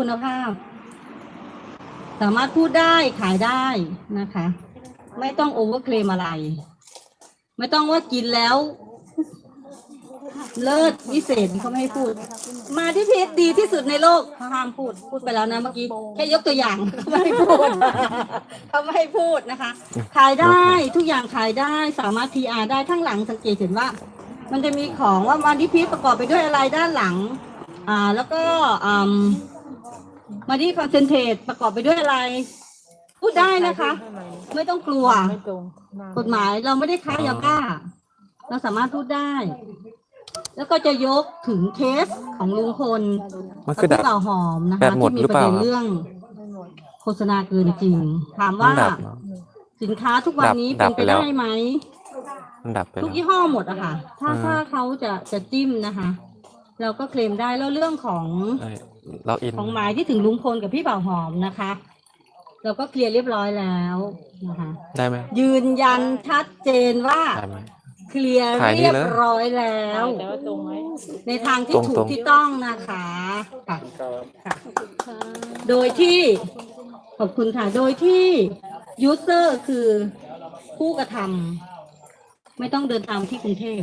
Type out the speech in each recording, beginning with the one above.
คุณภาพ สามารถพูดได้ขายได้นะคะ ไม่ต้องโอเวอร์เคลมอะไร ไม่ต้องว่ากินแล้ว เลิศวิเศษเขาไม่ให้พูด มาที่เพจดีที่สุดในโลกเขาห้ามพูดพูดไปแล้วนะเมื่อกี้แค่ยกตัวอย่างเขาไม่ให้พูดเขาไม่ให้พูดนะคะ ขายได้ทุกอย่างขายได้สามารถ PR ได้ข้างหลังสังเกตเห็นว่า มันจะมีของว่ามาดิพีประกอบไปด้วยอะไรด้านหลังอ่าแล้วก็อ่า มาดิคอนเซนเทรตประกอบไปด้วยอะไร พูดได้นะคะ ไม่ต้องกลัว ไม่ตรงกฎหมายเราไม่ได้ค้ายาบ้า เราสามารถพูดได้ แล้วก็จะยกถึงเคสของลุงพลมันกับคือดับพี่บ่าวหอมนะแบคะตหมดที่มีหรือปเประล่าเด็นครับเรื่อง โฆษณาเกินจริง ถามว่ามันดับเหรอสินค้าทุกวันนี้ดัเป็นบไปไปแล้ว ได้ไหม มันดับไปทุแล้กว ยี่ห้อหมดอะค่ะ ถ้าอ่าถ้าเขาจะจะจิ้มนะคะ เราก็เคลมได้แล้วเรื่องของใช่เราอินของหมายที่ถึงลุงพลกับพี่บ่าวหอมนะคะ เราก็เคลียร์เรียบร้อยแล้วนะคะได้ไหมยืนยันชัดเจนว่าได้ไหมเคลียร์ถ่ายนี่เรียบเลยร้อยแล้วแต่ว่าตรงไหมในทางที่ตรงถูตรกงที่ต้องนะคะค่ะค่ะโดยที่ขอบคุณค่ะ โดยที่ยูเซอร์คือผู้กระทำไม่ต้องเดินทางที่กรุงเทพ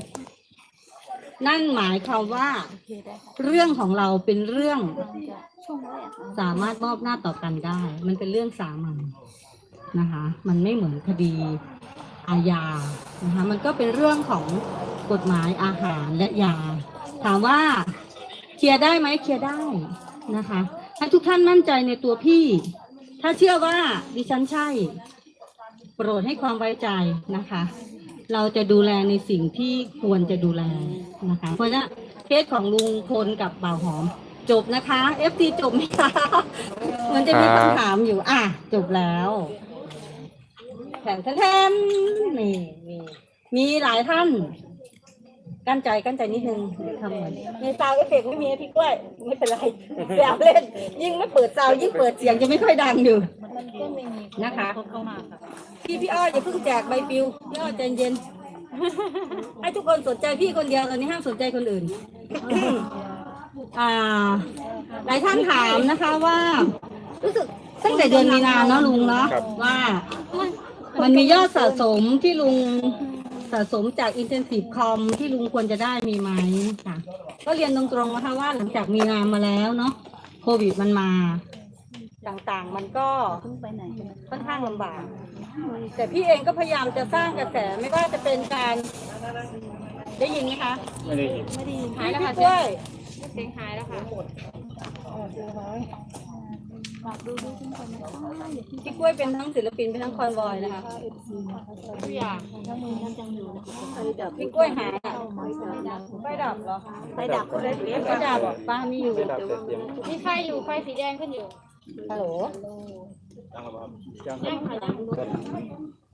นั่นหมายความว่า เรื่องของเราเป็นเรื่องสามารถมอบหน้าต่อกันได้ มันเป็นเรื่องสามัญนะคะ มันไม่เหมือนคดีอาญานะคะ มันก็เป็นเรื่องของกฎหมายอาหารและยา ถามว่าเคลียร์ได้ไหมเคลียร์ได้นะคะ ให้ทุกท่านมั่นใจในตัวพี่ ถ้าเชื่อว่าดิฉันใช่ โปรดให้ความไว้ใจนะคะ เราจะดูแลในสิ่งที่ควรจะดูแลนะคะ เพราะฉะนั้นเคสของลุงพลกับบ่าวหอม จบนะคะ FT จบไหมคะมันจะมีคำถามอยู่ อะ จบแล้วแถมแถมนี่มีมีหลายท่าน กั้นใจกั้นใจนิดนึงทำเหมือนในซาวเอฟเฟกไม่มีพี่กล้วยไม่เป็นไรแซวเล่น ยิ่งไม่เปิดซาวยิ่งเปิดเสียงจะไม่ค่อยดังอยู่นะคะเข้ามาค่ะ พี่พี่อ้อยอย่าเพิ่งแจกใบปลิวพี่อ้อยใจเย็น ให้ทุกคนสนใจพี่คนเดียวตอนนี้ห้ามสนใจคนอื่น อ่า หลายท่านถามนะคะว่า รู้สึกตั้งแต่เดือนมีนาเนาะลุงเนาะว่า มันมียอดสะสมที่ลุงสะสมจาก intensive com ที่ลุงควรจะได้มีไหมค่ะ ก็เรียนตรงๆนะคะว่าหลังจากมีนามาแล้วเนาะโควิดมันมา ต่างๆมันก็ค่อนข้างลำบาก แต่พี่เองก็พยายามจะสร้างกระแสไม่ว่าจะเป็นการได้ยินไหมคะไม่ได้ยินหายแล้วค่ะด้วยเสียงหายแล้วค่ะพี่กล้วยเป็นทั้งศิลปินเป็นทั้งคอนวอยนะคะทุกอย่างพี่กล้วยหายอะไฟดับเหรอไฟดับไฟดับป้าไม่อยู่ไม่ดับแต่เสียงมีไฟอยู่ไฟสีแดงขึ้นอยู่ฮัลโหล ดังแล้วครับยังยังค่ะยังเริ่ม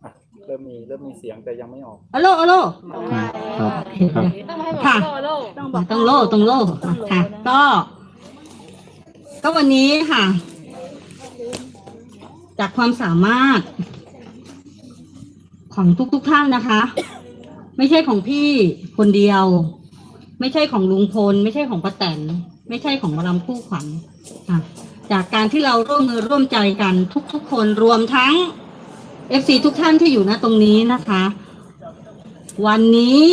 อะเริ่มมีเริ่มมีเสียงแต่ยังไม่ออกฮัลโหลฮัลโหลครับโอเคต้องมาให้บอกค่ะโลโลต้องบอกต้องโล่ต้องโล่ค่ะก็ก็วันนี้ค่ะ จากความสามารถ ของทุกๆทท่านนะคะ ไม่ใช่ของพี่คนเดียว ไม่ใช่ของลุงพล ไม่ใช่ของป้าแตน ไม่ใช่ของหมาลำคู่ขวัญค่ะ จากการที่เราร่วมมือร่วมใจกันทุกๆคนรวมทั้ง FC ทุกท่านที่อยู่ณตรงนี้นะคะ วันนี้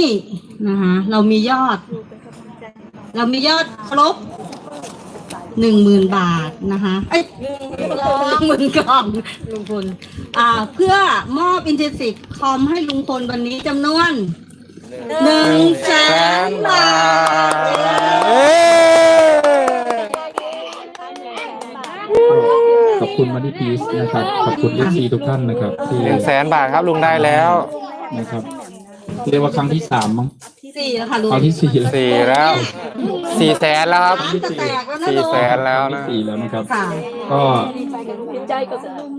นะคะเรามียอด เรามียอดครบหนึ่งหมื่นบาทนะคะเอ้ยหนึ่งหมื่นกล่องลุงพลอ่า เพื่อมอบอินเทนซีฟคอมให้ลุงพลวันนี้จำนวนหนึ่งแสนบาท มาดิพีสนะครับ ขอบคุณเอฟซีทุกท่านนะครับที่หนึ่งแสนบาทครับลุงได้แล้ว นะครับ เรียกว่าครั้งที่สามมั้งสี่แล้วค่ะลุงครั้งที่สี่แล้วสี่แล้วสี่แสนแล้วครับจะแตกแล้วนะสี่ลุงแสนแล้วครั้งนะที่สี่แล้วนะครับ ค่ะก็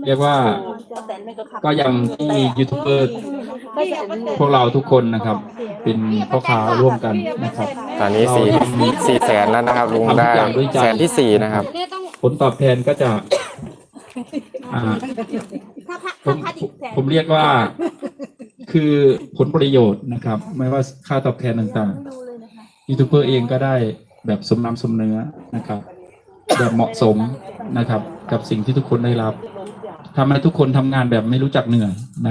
เรียกว่าก็ยังที่ยูทูบเบอร์พวกเราทุกคนนะครับ เป็นพ่อค้าร่วมกันนะครับ ตอนนี้สี่สี่แสนแล้วนะครับลุงได้แสนที่สี่นะครับเนี่ยต้องผลตอบแทนก็จะ อ่าผมผมเรียกว่า คือผลประโยชน์นะครับ ไม่ว่าค่าตอบแทนต่างๆยูทูบเบอร์เองก็ได้แบบสมน้ำสมเนื้อนะครับ แบบเหมาะสมนะครับ กับสิ่งที่ทุกคนได้รับทำให้ทุกคนทำงานแบบไม่รู้จักเหนื่อยนะครับ